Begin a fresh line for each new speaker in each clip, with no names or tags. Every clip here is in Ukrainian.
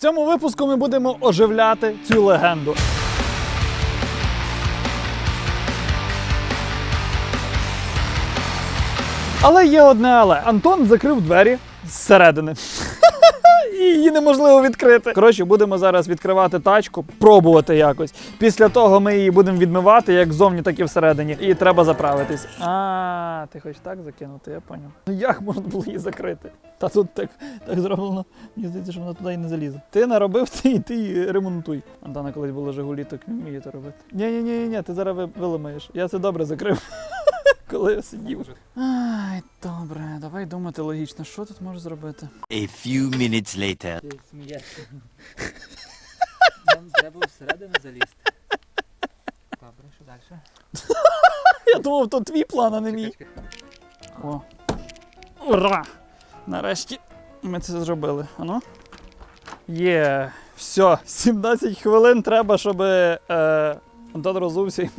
цьому випуску ми будемо оживляти цю легенду. Але є одне але. Антон закрив двері зсередини. І її неможливо відкрити. Коротше, будемо зараз відкривати тачку, пробувати якось. Після того ми її будемо відмивати як ззовні, так і всередині. І треба заправитись. А, ти хочеш так закинути, я поняв. Ну як можна було її закрити? Та тут так, так зроблено. Мені здається, що вона туди і не залізе. Ти наробив, ти, ти її ремонтуй. Антона колись було Жигулі, так не вміє це робити. Ні, ні, ні, ні, ти зараз ви- виламаєш. Я це добре закрив. Коли я сидів. Ай, добре, давай думати логічно, що тут можеш зробити.
A few minutes later.
Ти смієшся. Нам треба всередину залізти. Добре, що далі?
Я думав, то твій план, а не мій. О. Ура! Нарешті ми це зробили. Ану. Є. Все, 17 хвилин треба, щоб е, Антон розувся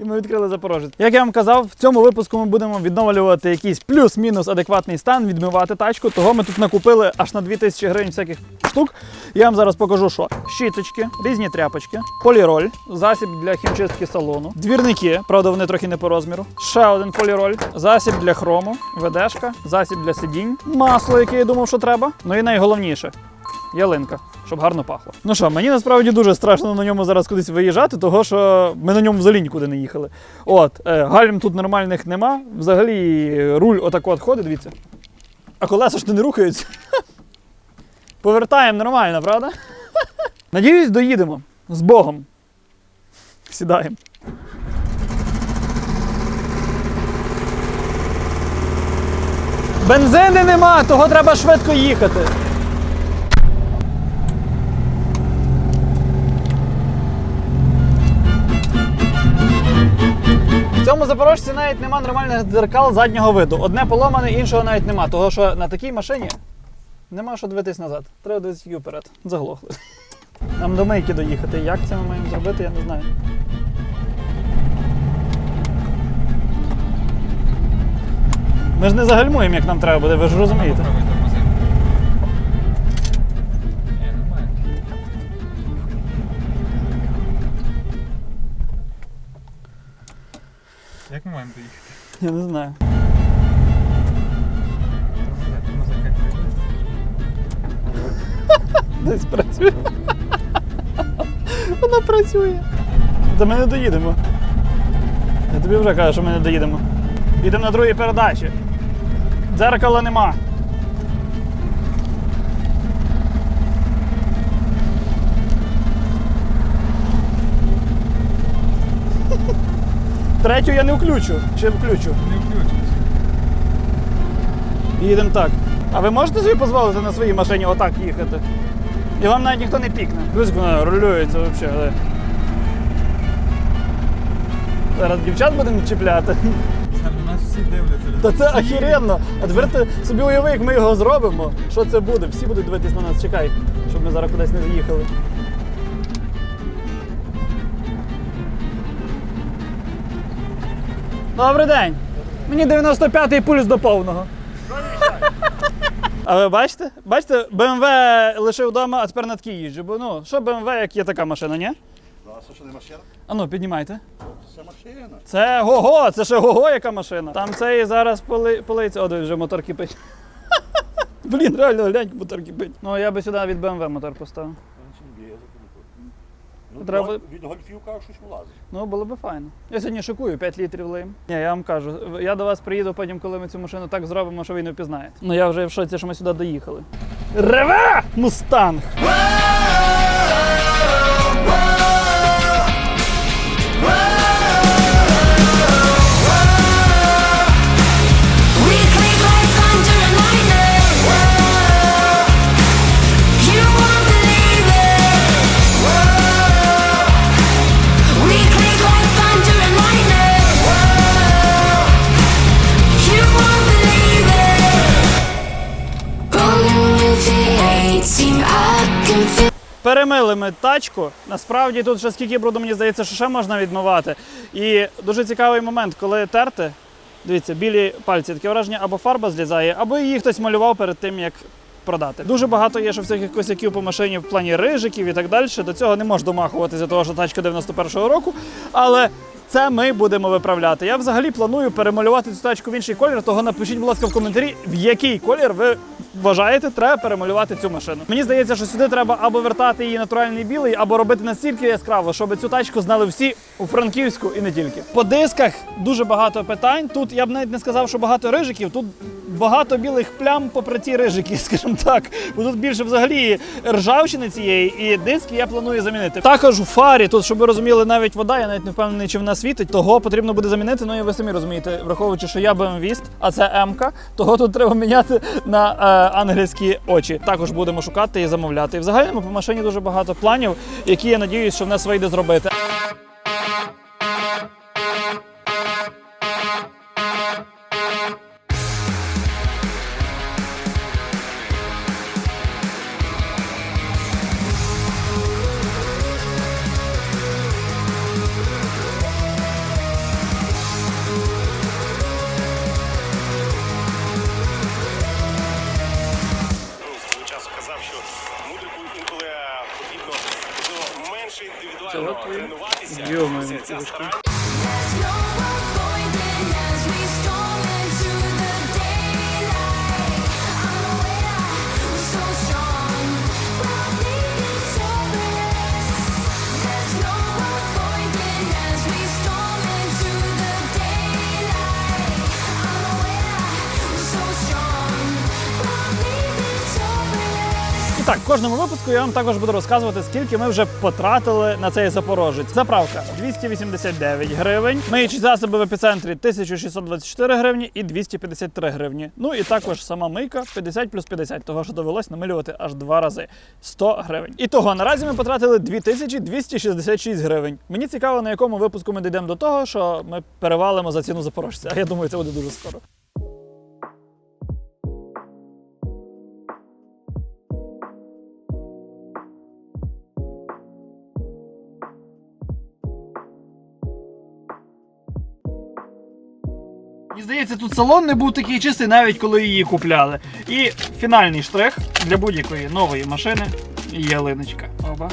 і ми, відкрили Запорожець. Як я вам казав, в цьому випуску ми будемо відновлювати якийсь плюс-мінус адекватний стан, відмивати тачку. Того ми тут накупили аж на 2000 гривень всяких штук. Я вам зараз покажу, що щіточки, різні тряпочки, поліроль, засіб для хімчистки салону, двірники, правда, вони трохи не по розміру. Ще один поліроль, засіб для хрому, ведешка, засіб для сидінь, масло, яке я думав, що треба. Ну і найголовніше ялинка, щоб гарно пахло. Ну що, мені насправді дуже страшно на ньому зараз кудись виїжджати, того що ми на ньому взагалі нікуди не їхали. От, е, гальм тут нормальних нема. Взагалі руль отак от ходить, дивіться. А колеса ж то не рухаються. Повертаємо нормально, правда? Надіюсь, доїдемо. З Богом. Сідаємо. Бензини нема, того треба швидко їхати. Цьому запорожці навіть нема нормальних дзеркал заднього виду. Одне поломане, іншого навіть нема. Того що на такій машині нема що дивитись назад. Треба дивитися вперед. Заглохли. Нам до мийки доїхати. Як це ми маємо зробити, я не знаю. Ми ж не загальмуємо, як нам треба буде, ви ж розумієте.
Маємо доїхати?
Я не знаю. Десь працює. Вона працює. Та ми не доїдемо. Я тобі вже кажу, що ми не доїдемо. Їдемо на другій передачі. Дзеркала нема. Третю я не включу. Чи включу?
Не включиться.
Їдемо так. А ви можете собі дозволити на своїй машині отак їхати? І вам навіть ніхто не пікне. Дивись, вона рулюється взагалі. Зараз дівчат будемо чіпляти.
Нас всі дивляться.
Та це охеренно. А тепер ти собі уяви, як ми його зробимо. Що це буде? Всі будуть дивитись на нас. Чекай, щоб ми зараз кудись не заїхали. Добрий день. Мені 95-й пульс до повного. А ви бачите? Бачите, BMW лишив вдома, а тепер на такій їжджу. Бо ну, що BMW, як є така машина, ні?
Да, це що не машина?
А ну, піднімайте.
Це машина.
Це го-го, це ще го-го, яка машина. Там цей зараз поли, политься. О, вже мотор кипить. Блін, реально глянь, мотор кипить. Ну я би сюди від BMW мотор поставив.
Ну,
Треба-.
Від гольфів кажуть, щось влазить.
Ну, було би файно. Я сьогодні шикую 5 літрів лим. Ні, я вам кажу, я до вас приїду потім, коли ми цю машину так зробимо, що ви не впізнаєте. Ну я вже в шоці, що ми сюди доїхали. Реве! Мустанг! Перемили ми тачку. Насправді тут ще скільки бруду, мені здається, що ще можна відмивати. І дуже цікавий момент, коли терти, дивіться, білі пальці, таке враження, або фарба злізає, або її хтось малював перед тим, як продати. Дуже багато є ще всяких косяків по машині в плані рижиків і так далі. До цього не можу домахуватися, того, що тачка 91-го року. Але це ми будемо виправляти. Я взагалі планую перемалювати цю тачку в інший колір. Того напишіть, будь ласка, в коментарі, в який колір ви вважаєте, треба перемалювати цю машину. Мені здається, що сюди треба або вертати її натуральний білий, або робити настільки яскраво, щоб цю тачку знали всі у Франківську і не тільки. По дисках дуже багато питань. Тут я б навіть не сказав, що багато рижиків. Тут багато білих плям попри ці рижики, скажімо так. Бо тут більше взагалі ржавчини цієї, і диски я планую замінити. Також у фарі, тут, щоб ви розуміли, навіть вода, я навіть не впевнений, чи вона світить, того потрібно буде замінити. Ну і ви самі розумієте, враховуючи, що я BMW, а це М-ка, того тут треба міняти на е, ангельські очі. Також будемо шукати і замовляти. І взагалі ну, по машині дуже багато планів, які я надіюсь, що в нас вийде зробити.
Тренуватися.
Йо-моє,
Це-
так, в кожному випуску я вам також буду розказувати, скільки ми вже потратили на цей запорожець. Заправка 289 гривень. Миючі засоби в епіцентрі 1624 гривні і 253 гривні. Ну і також сама мийка 50 плюс 50, того що довелось намилювати аж два рази 100 гривень. І того наразі ми потратили 2266 гривень. Мені цікаво, на якому випуску ми дійдемо до того, що ми перевалимо за ціну запорожця. А я думаю, це буде дуже скоро. Мені здається, тут салон не був такий чистий, навіть коли її купляли. І фінальний штрих для будь-якої нової машини ялиночка. Оба.